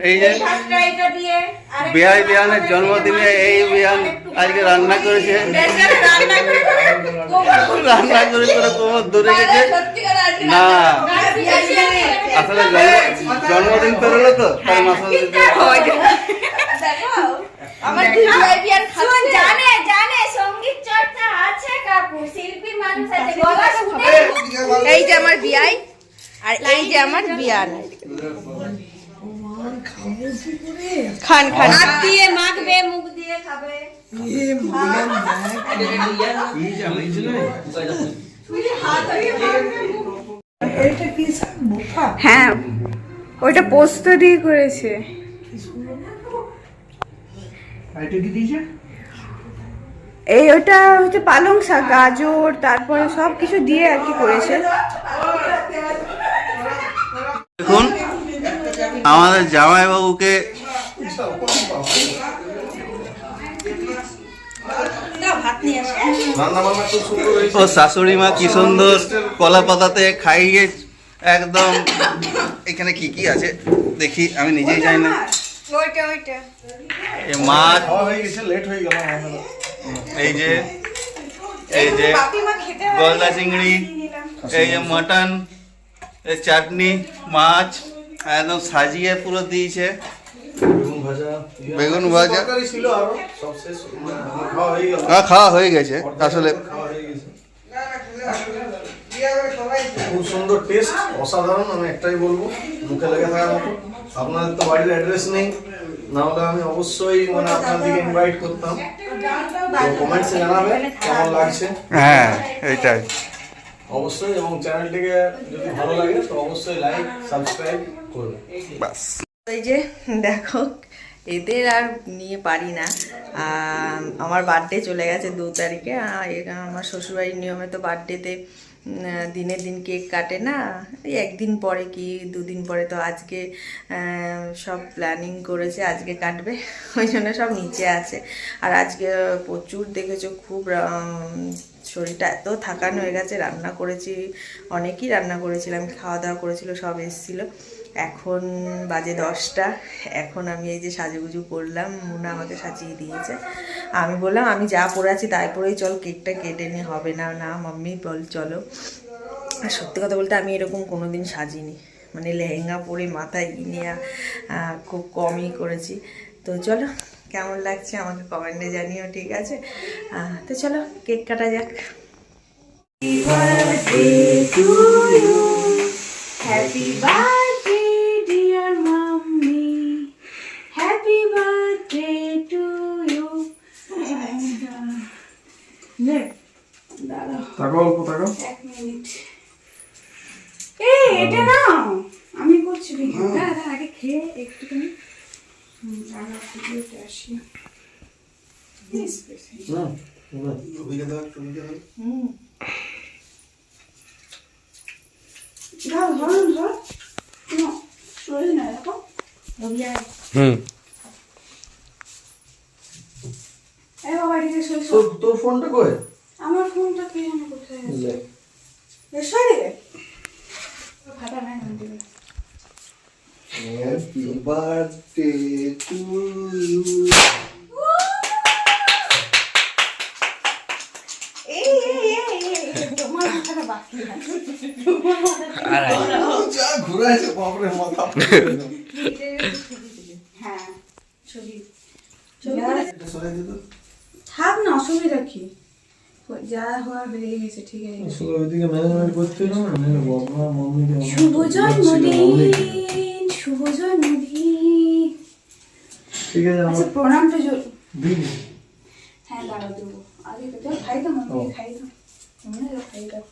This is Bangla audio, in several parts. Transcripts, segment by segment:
এই যে বিহাই বিহানের জন্মদিনে এই বিহান আজকে রান্না করেছে। রান্না করে করে কোমর দূরে গেছে। না। আসলে জন্ম- জন্মদিন পেরোলো তো তাই জানে জানে সংগীত চর্চা আছে কাকু শিল্পী মানুষ আছে গলা শুনে এই যে আমার বিয়াই আর এই যে আমার বিয়ান। খান খান। হাত দিয়ে মাখবে মুখ দিয়ে খাবে। হ্যাঁ ওইটা পোস্ত দিয়ে করেছে। এই ওটা হচ্ছে পালং শাক গাজর তারপরে সব কিছু দিয়ে আর কি করেছে। দেখুন আমাদের জামাইবাবুকে ও শাশুড়ি মা কি সুন্দর কলা পাতাতে খাইয়ে একদম এখানে কি কি আছে দেখি আমি নিজেই জানি না। মাছ হয়ে গেছে লেট হয়ে গেল। এই যে এই যে গলদা চিংড়ি এই যে মটন এই চাটনি মাছ একদম সাজিয়ে পুরো দিয়েছে। বেগুন ভাজা হয়ে খাওয়া হয়ে গেছে আসলে। খুব সুন্দর টেস্ট অসাধারণ আমি একটাই বলব মুখে লেগে থাকার মতো। আপনাদের তো বাড়ির অ্যাড্রেস নেই না হলে আমি অবশ্যই মানে আপনাদেরকে ইনভাইট করতাম। কমেন্টসে জানাবে কেমন লাগছে? হ্যাঁ এইটাই। অবশ্যই এবং চ্যানেলটিকে যদি ভালো লাগে তো অবশ্যই লাইক সাবস্ক্রাইব করবে। বাস। এই যে দেখো এদের আর নিয়ে পারি না। আমার বার্থডে চলে গেছে দু তারিখে। আমার শ্বশুরবাড়ির নিয়মে তো বার্থডেতে দিনের দিন কেক কাটে না। এই একদিন পরে কি, দুদিন পরে তো আজকে সব প্ল্যানিং করেছে, আজকে কাটবে। ওই জন্য সব নিচে আছে। আর আজকে প্রচুর দেখেছ, খুব শরীরটা এত থাকান হয়ে গেছে। রান্না করেছি, অনেকই রান্না করেছিলাম খাওয়া দাওয়া করেছিল, সব এসেছিল। এখন বাজে দশটা। এখন আমি এই যে সাজুগুজু করলাম মুনা আমাকে সাজিয়ে দিয়েছে। আমি বললাম, আমি যা পরে আছি তাই পরেই চল, কেকটা কেটে নিয়ে হবে না না, মাম্মি, বল, চলো। আর সত্যি কথা বলতে আমি এরকম কোনো দিন সাজিনি। মানে লেহেঙ্গা পরে, মাথায় ই খুব কমই করেছি। তো চলো, কেমন লাগছে আমাকে কমেন্টে জানিও, ঠিক আছে? তো চলো, কেক কাটা যাক। Happy birthday dear mummy happy birthday to you নে অল্প তাকো এক মিনিট। এই এটা নাও। আমি করছি ভিডিও আগে খেয়ে একটুখানি। হুম, দাঁড়াও ভিডিওতে আসি Yes, please. হুম ধর ধর ধর না সরে না দেখো রবি আয় হুম এ বাবা এদিকে তোর ফোনটা কই? আমার ফোনটা কে জানে কোথায় আছে? ফাটা নাই দিবে ঘুরাইছে বাপরে মাথা হ্যাঁ ছবি। ছবি এটা সরাই দে তো। থাক না অসুবিধা কি যা হওয়ার হয়ে গেছে ঠিক আছে। ওইদিকে ম্যানেজমেন্ট করতে না? বাবা ঠিক আছে আচ্ছা আমার প্রণামটা জোর। দিন। হ্যাঁ দাঁড়া দেবো। আগে তো খাই দাও। খাই দাও। মনে হয় খাই দাও।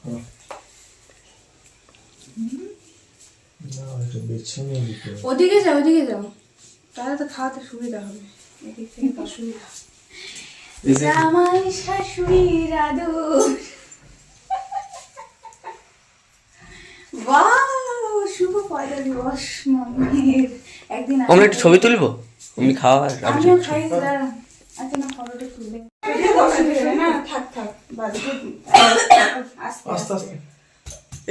ওদিকে যাও ওদিকে যাও। তাহলে তো খাওয়াতে সুবিধা হবে। এদিক থেকে অসুবিধা। জামাই শাশুড়ির আদর। বাহ শুভ পয়লা দিবস মনের একদিন আমরা একটু ছবি তুলবো? আমি খাওয়া আমিও খাই আচ্ছা না ফটোটা তুলে। না থাক থাক আস্তে আস্তে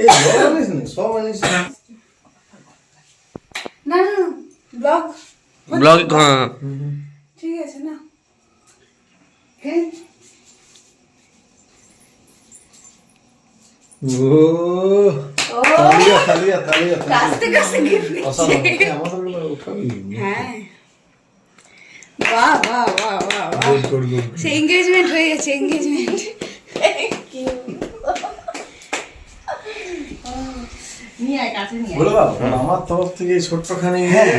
এই সব আনিস না ব্লগ। ব্লগ হ্যাঁ ঠিক আছে না ও তালিয়া তালিয়া তালিয়া কাছতে কাছতে গিফট অসাধারণ এই আমাদেরগুলো উঠাবি হ্যাঁ সে এঙ্গেজমেন্ট হয়ে গেছে এঙ্গেজমেন্ট আমার তরফ থেকে ছোট্টখানি হ্যাঁ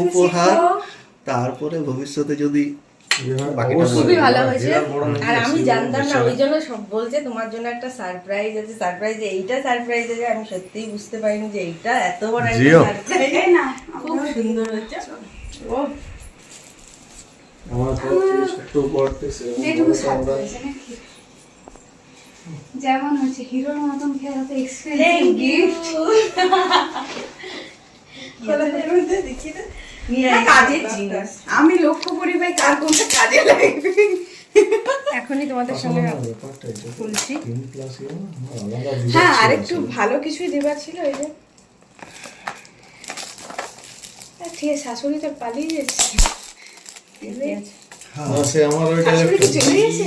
উপহার। তারপরে ভবিষ্যতে যদি যেভাবে বাকিটা অবশ্যই খুবই ভালো হয়েছে। আর আমি জানতাম না ওই জন্য সব বলছে তোমার জন্য একটা সারপ্রাইজ আছে সারপ্রাইজ এইটা সারপ্রাইজ আছে। আমি সত্যিই বুঝতে পারিনি যে এইটা এত বড় একটা সারপ্রাইজ না খুব সুন্দর হচ্ছে ও। আমার তরফ থেকে ছোট্ট উপহারটি যেটুকু সেরকম সাথে আমরা হয়েছে নাকি? যেমন হচ্ছে হিরোর মতন খেলা তো থ্যাংক এক্সপেন্সিভ ইউ গিফট নিয়ে আয় কাজের জিনিস। আমি লক্ষ্য করি ভাই কার কোনটা কাজে লাগবে। এখনই তোমাদের সঙ্গে বলছি হ্যাঁ আর একটু ভালো কিছুই দেবার ছিল এই যে। হ্যাঁ, ঠিক আছে শাশুড়ি তো পালিয়ে যাচ্ছে। হয় এই যে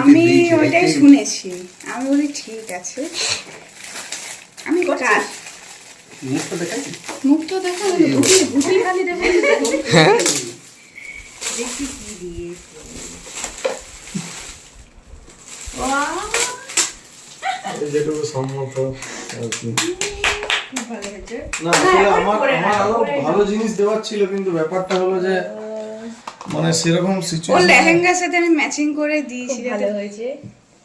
আমি ওইটাই শুনেছি। আমি বলি ঠিক আছে। আমি মুখটা দেখাই দেখি। কি দিয়েছে যেটুকু সম্মত। খুব ভালো না আসলে আমার আমার আরও ভালো জিনিস দেওয়ার ছিল কিন্তু ব্যাপারটা হলো যে মানে সেরকম সিচুয়েশন লেহেঙ্গার সাথে আমি ম্যাচিং করে দিয়েছি ভালো হয়েছে।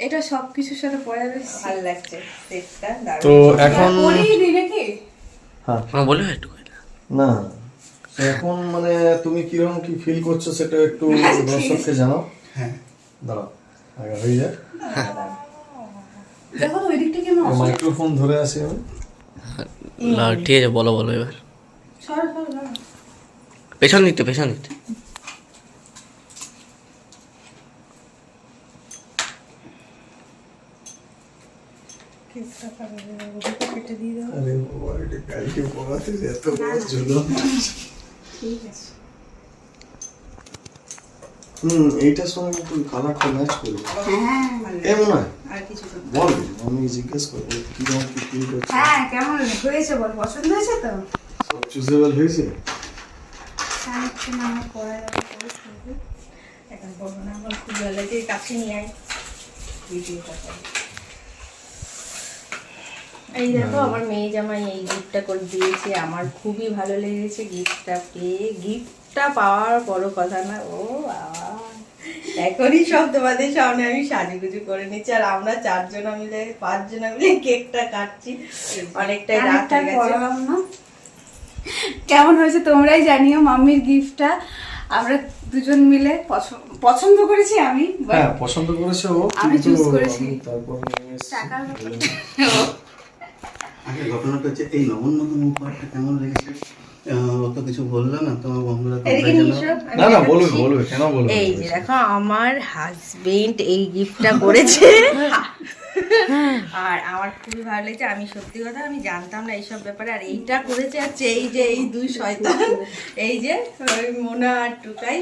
এটা সব কিছুর সাথে পরে যাবে ভালো লাগছে সেটটা তো এখন পরিয়ে দিই নাকি? হ্যাঁ। হ্যাঁ বলে একটু না এখন মানে তুমি কীরকম কি ফিল করছ সেটা একটু দর্শককে জানাও। হ্যাঁ। দাঁড়াও আগে হয়ে যায় মাইক্রোফোন ধরে আসি আমি। না ঠিক আছে বলো বলো এবার। সর সর সর। পেছন দিতে পেছন দিতে আরে বাবা, কালকে পড়াতে এত বড় ঝুলন। হুম এইটার সঙ্গে কিন্তু কালারটা ম্যাচ করবে হ্যাঁ কেমন হয় বল আমি জিজ্ঞেস করব কীরকম কি ফিল হ্যাঁ কেমন হয়েছে বল পছন্দ হয়েছে তো সব চুজেবল হয়েছে হ্যাঁ একটু। এখন বলব না আমার খুব ভালো লাগছে কাছে নিয়ে আয় ভিডিওটা কর। এই দেখো আমার মেয়ে জামাই এই গিফটটা করে দিয়েছে। আমার খুবই ভালো লেগেছে গিফটটা পেয়ে। গিফটটা পাওয়ার বড় কথা না। ও বাবা। এখনই সব তোমাদের সামনে আমি সাজুগুজু করে নিচ্ছি। আর আমরা চারজনা মিলে পাঁচজনা মিলে কেকটা কাটছি। অনেকটাই রাত হয়ে গেছে। কেমন হয়েছে তোমরাই জানিও মাম্মির গিফটটা আমরা দুজন মিলে পছ- পছন্দ করেছি আমি হ্যাঁ পছন্দ করেছে ও আমি choose করেছি। তারপর নিয়ে এসেছি। টাকার ব্যাপারটা আগে ঘটনাটা হচ্ছে এই কেমন লেগেছে? অত কিছু বলল না তোমার বন্ধুরা এদিকে তোমরাই নিয়ে জানো। এসো, আমি না না বলবে বলবে কেন বলবে? এই যে দেখো আমার হাজবেন্ড এই গিফটটা করেছে। আর আমার খুবই ভালো লেগেছে আমি সত্যি কথা আমি জানতাম না এইসব ব্যাপারে আর এইটা করেছে হচ্ছে এই যে এই দুই শয়তান এই যে মোনা আর টুকাই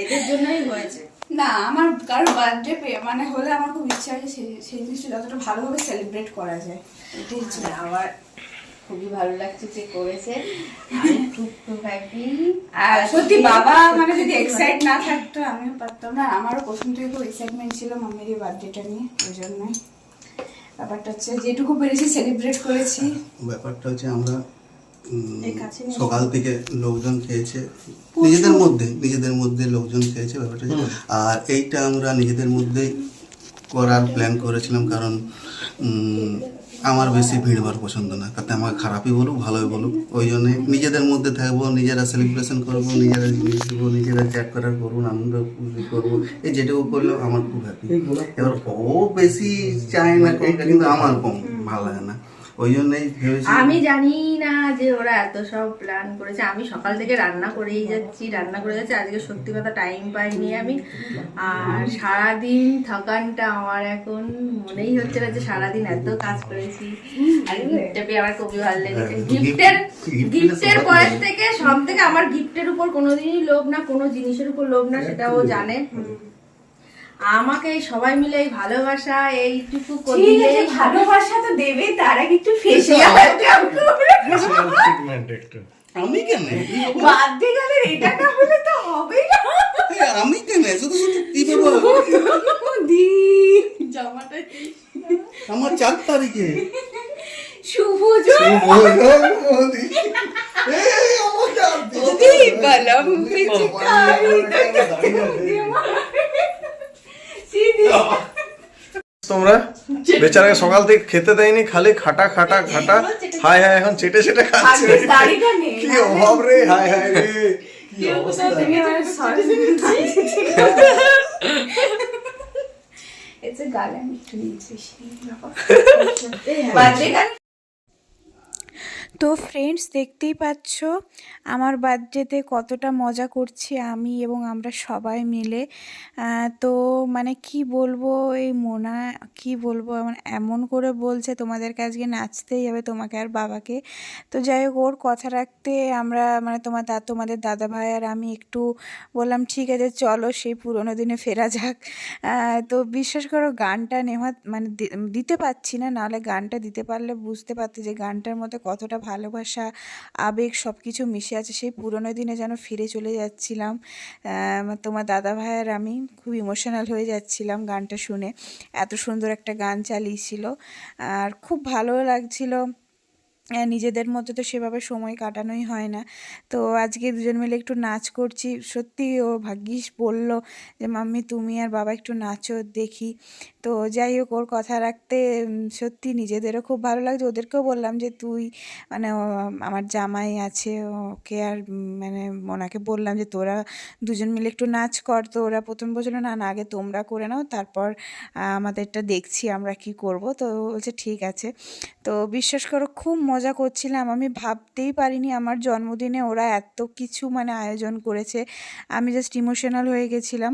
এদের জন্যই হয়েছে। না আমার কারও বার্থডে মানে হলে আমার খুব ইচ্ছা আছে সেই সেই জিনিসটা যতটা ভালোভাবে সেলিব্রেট করা যায়। এটাই হচ্ছে আমার খুবই ভালো লাগছে যে করেছে আমি খুব খুব হ্যাপি আর সত্যি বাবা মানে যদি এক্সাইট না থাকতো আমিও পারতাম না। আমারও প্রথম থেকে খুব এক্সাইটমেন্ট ছিল মাম্মির এই বার্থডেটা নিয়ে ওই জন্যই ব্যাপারটা হচ্ছে যেটুকু পেরেছি সেলিব্রেট করেছি। ব্যাপারটা হচ্ছে আমরা সকাল থেকে লোকজন খেয়েছে নিজেদের মধ্যে নিজেদের মধ্যে লোকজন খেয়েছে ব্যাপারটা আর এইটা আমরা নিজেদের মধ্যেই করার প্ল্যান করেছিলাম কারণ আমার বেশি ভিড় ভাড় পছন্দ না। তাতে আমার খারাপই বলুক ভালোই বলুক। ওই জন্য নিজেদের মধ্যে থাকব নিজেরা সেলিব্রেশন করব নিজেরা জিনিস দেবো নিজেরা চ্যাট করার করুন আনন্দ করব। এই যেটুকু করলেও আমার খুব হ্যাপি এবার ও বেশি চায় না কিন্তু আমার কম ভালো লাগে না। ওই জন্যই ভেবেছি আমি জানি না যে ওরা এত সব প্ল্যান করেছে। আমি সকাল থেকে রান্না করেই যাচ্ছি রান্না করে যাচ্ছি। আজকে সত্যি কথা টাইম পাইনি আমি। আর সারাদিন থকানটা আমার এখন মনেই হচ্ছে না যে সারাদিন এত কাজ করেছি। আর গিফটটা পেয়ে আমার খুবই ভালো লেগেছে। গিফটের গিফটের বয়স থেকে সব থেকে আমার গিফটের উপর কোনোদিনই লোভ না কোনো জিনিসের উপর লোভ না সেটাও জানে। আমাকে এই সবাই মিলে এই ভালোবাসা এইটুকু আছে ভালোবাসা তো দেবে তার আগে একটু ফেসিয়াল ট্রিটমেন্ট একটু আমি কেন? বার্থডে গেলে এটা না হলে তো হবে না। আমি কেন? শুধু শুধু কি বলব দি। জামাটা আমার চার তারিখে। শুভ জয় দীপলম তোমরা? বেচারাকে সকাল থেকে খেতে দেয়নি খালি খাটা খাটা খাটা। হাই হাই এখন চেটে চেটে খাচ্ছে। কি অভাব রে হাই হাই রে। It's a garland নিচে বার্থডে গান। তো ফ্রেন্ডস দেখতেই পাচ্ছ, আমার বার্থডেতে কতটা মজা করছি আমি এবং আমরা সবাই মিলে। তো মানে কি বলব, এই মোনা, কি বলব মানে এমন করে বলছে, তোমাদেরকে আজকে নাচতেই হবে তোমাকে আর বাবাকে। তো যাই হোক, ওর কথা রাখতে আমরা মানে তোমার দা, তোমাদের দাদা ভাই আর আমি একটু বললাম, ঠিক আছে, চলো সেই পুরোনো দিনে ফেরা যাক। তো বিশ্বাস করো, গানটা নেওয়া মানে দিতে পারছি না, নাহলে গানটা দিতে পারলে বুঝতে পারতে যে গানটার মধ্যে কতটা ভালোবাসা, আবেগ সব কিছু মিশে আছে। সেই পুরনো দিনে যেন ফিরে চলে যাচ্ছিলাম তোমার দাদা ভাই আর আমি খুব ইমোশনাল হয়ে যাচ্ছিলাম গানটা শুনে। এত সুন্দর একটা গান চালিয়েছিল। আর খুব ভালো লাগছিল। নিজেদের মধ্যে তো সেভাবে সময় কাটানোই হয় না। তো আজকে দুজন মিলে একটু নাচ করছি। সত্যি ও ভাগ্যিস বলল যে, মাম্মি, তুমি আর বাবা একটু নাচো, দেখি। তো যাই হোক, ওর কথা রাখতে সত্যি নিজেদেরও খুব ভালো লাগছে। ওদেরকেও বললাম যে, তুই মানে আমার জামাই আছে, ওকে আর মানে ওনাকে বললাম যে, তোরা দুজন মিলে একটু নাচ কর। তো ওরা প্রথম বলছিল, না না, আগে তোমরা করে নাও, তারপর আমাদেরটা দেখছি, আমরা কি করব। তো বলছে, ঠিক আছে। তো বিশ্বাস করো, খুব মজা করছিলাম। আমি ভাবতেই পারিনি আমার জন্মদিনে ওরা এত কিছু মানে আয়োজন করেছে। আমি জাস্ট ইমোশনাল হয়ে গেছিলাম।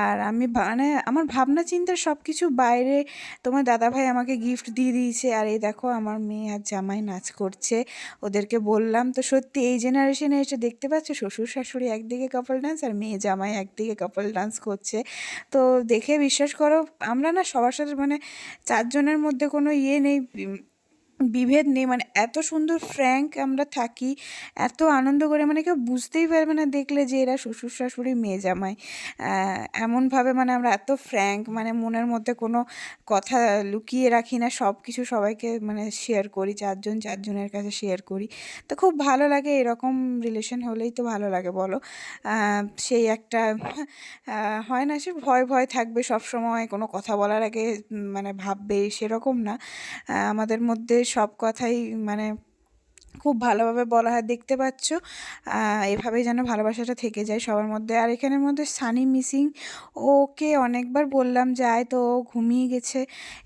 আর আমি মানে আমার ভাবনা চিন্তা সব কিছু বাইরে তোমার দাদাভাই আমাকে গিফট দিয়ে দিয়েছে। আর এই দেখো আমার মেয়ে আর জামাই নাচ করছে। ওদেরকে বললাম, তো সত্যি এই জেনারেশনে এসে দেখতে পাচ্ছ? শ্বশুর শাশুড়ি একদিকে কাপল ডান্স আর মেয়ে জামাই একদিকে কাপল ডান্স করছে। তো দেখে বিশ্বাস করো, আমরা না সবার সাথে মানে চারজনের মধ্যে কোনো ইয়ে নেই। বিভেদ নেই মানে এত সুন্দর ফ্র্যাঙ্ক আমরা থাকি, এত আনন্দ করে মানে কেউ বুঝতেই পারবে না দেখলে যে এরা শ্বশুর শাশুড়ি, মেয়ে জামাই। এমনভাবে মানে আমরা এত ফ্র্যাঙ্ক মানে মনের মধ্যে কোনো কথা লুকিয়ে রাখি না সব কিছু সবাইকে মানে শেয়ার করি, চারজন চারজনের কাছে শেয়ার করি। তো খুব ভালো লাগে এরকম রিলেশন হলেই তো ভালো লাগে, বলো। সেই একটা হয় না, সে ভয় ভয় থাকবে সব সময় কোনো কথা বলার আগে মানে ভাববে, সেরকম না। আমাদের মধ্যে সব কথাই মানে খুব ভালোভাবে বলা হয় দেখতে পাচ্ছ আহ, এভাবেই যেন ভালোবাসাটা থেকে যায় সবার মধ্যে। আর এখানের মধ্যে সানি মিসিং ওকে অনেকবার বললাম যে আয় তো ও ঘুমিয়ে গেছে।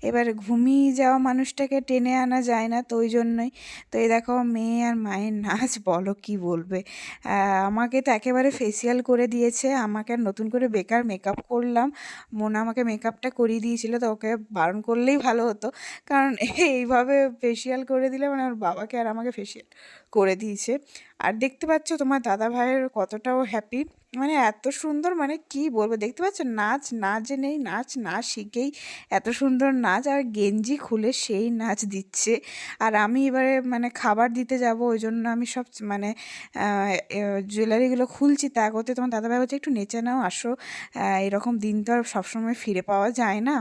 এবার ঘুমিয়ে যাওয়া মানুষটাকে টেনে আনা যায় না তো ওই জন্যই। তো এই দেখো মেয়ে আর মায়ের নাচ বলো কি বলবে? আমাকে তো একেবারে ফেসিয়াল করে দিয়েছে আমাকে আর নতুন করে বেকার মেকআপ করলাম। মোনা আমাকে মেকআপটা করিয়ে দিয়েছিল তো ওকে বারণ করলেই ভালো হতো। কারণ এইভাবে ফেসিয়াল করে দিলে মানে ওর বাবাকে আর আমাকে ফেসিয়াল করে দিয়েছে। আর দেখতে পাচ্ছ তোমার দাদা ভাইয়ের কতটাও হ্যাপি মানে এত সুন্দর মানে কি বলব, দেখতে পাচ্ছ নাচ না যে নেই নাচ না শিখেই এত সুন্দর নাচ, আর গেঞ্জি খুলে সেই নাচ দিচ্ছে। আর আমি এবারে মানে খাবার দিতে যাব, ওই জন্য আমি সব মানে জুয়েলারিগুলো খুলছি। তা করতে তোমার দাদাভাই বলছে, একটু নেচে নাও, আসো। এরকম দিন তো আর সবসময় ফিরে পাওয়া যায় না।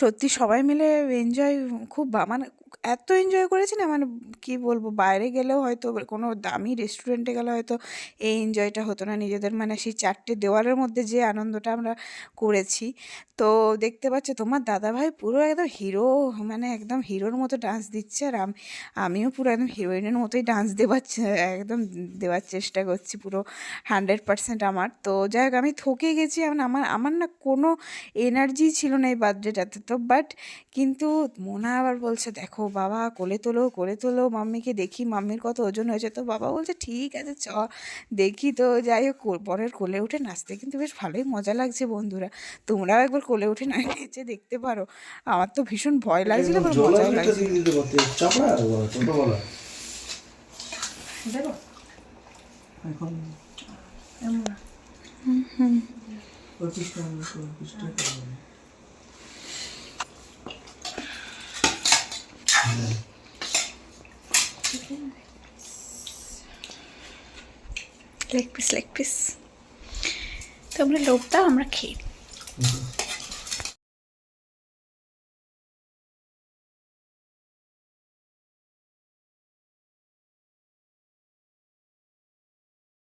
সত্যি সবাই মিলে এনজয় খুব মানে এত এনজয় করেছি না মানে কি বলব, বাইরে গেলেও হয়তো কোনো দামি রেস্টুরেন্টে গেলে হয়তো এই এনজয়টা হতো না। নিজেদের মানে সেই চারটে দেওয়ালের মধ্যে যে আনন্দটা আমরা করেছি। তো দেখতে পাচ্ছ, তোমার দাদাভাই পুরো একদম হিরো মানে একদম হিরোর মতো ডান্স দিচ্ছে। আর আম- আমিও পুরো একদম হিরোইনের মতোই ডান্স দেওয়ার একদম দেওয়ার চেষ্টা করছি পুরো হান্ড্রেড পার্সেন্ট আমার। তো যাই হোক, আমি থকে গেছি এখন আমার আমার না কোনো এনার্জি ছিল না এই বার্থডেটাতে তো বাট কিন্তু মোনা আবার বলছে, দেখো দেখো বাবা কোলে তোলো কোলে তোলো মাম্মিকে দেখি মাম্মির কত ওজন হয়েছে। তো বাবা বলছে ঠিক আছে চ দেখি তো যাই হোক বরের কোলে উঠে নাচতে কিন্তু বেশ ভালোই মজা লাগছে বন্ধুরা। তোমরাও একবার কোলে উঠে না নেচে দেখতে পারো। আমার তো ভীষণ ভয় লাগছিল আবার মজাও এখন পঁচিশটা পঁচিশটা লেগ পিস লেগ পিস তো আমরা দাও আমরা খেয়ে।